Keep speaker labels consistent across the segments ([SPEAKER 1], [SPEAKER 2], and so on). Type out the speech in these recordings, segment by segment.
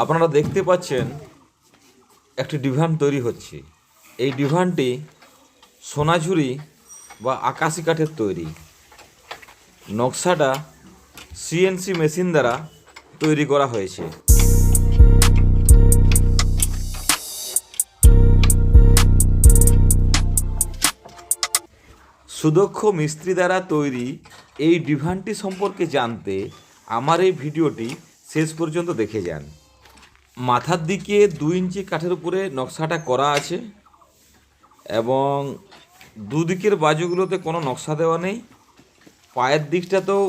[SPEAKER 1] আপনারা দেখতে পাচ্ছেন একটি ডিভান তৈরি হচ্ছে। এই ডিভানটি সোনাঝুরি বা আকাশি কাঠের তৈরি। নকশাটা সিএনসি মেশিন দ্বারা তৈরি করা হয়েছে। সুদক্ষ মিস্ত্রি দ্বারা তৈরি এই ডিভানটি সম্পর্কে জানতে আমার এই ভিডিওটি শেষ পর্যন্ত দেখে যান। মাথার দিকে দু ইঞ্চি কাঠের উপরে নকশাটা করা আছে এবং দুদিকের বাজুগুলোতে কোনো নকশা দেওয়া নেই। পায়ের দিকটাতেও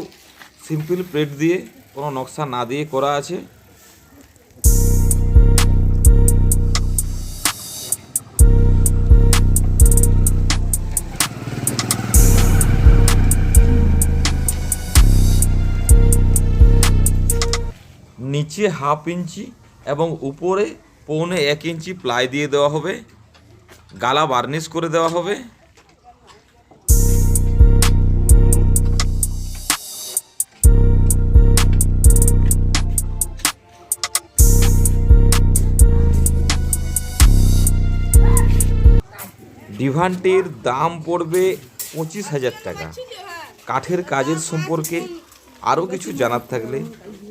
[SPEAKER 1] সিম্পল প্লেট দিয়ে কোনো নকশা না দিয়ে করা আছে। নিচে হাফ ইঞ্চি এবং উপরে পৌনে এক ইঞ্চি প্লাই দিয়ে দেওয়া হবে। গালা বার্নিশ করে দেওয়া হবে। ডিভানটির দাম পড়বে পঁচিশ হাজার টাকা। কাঠের কাজের সম্পর্কে আরও কিছু জানার থাকলে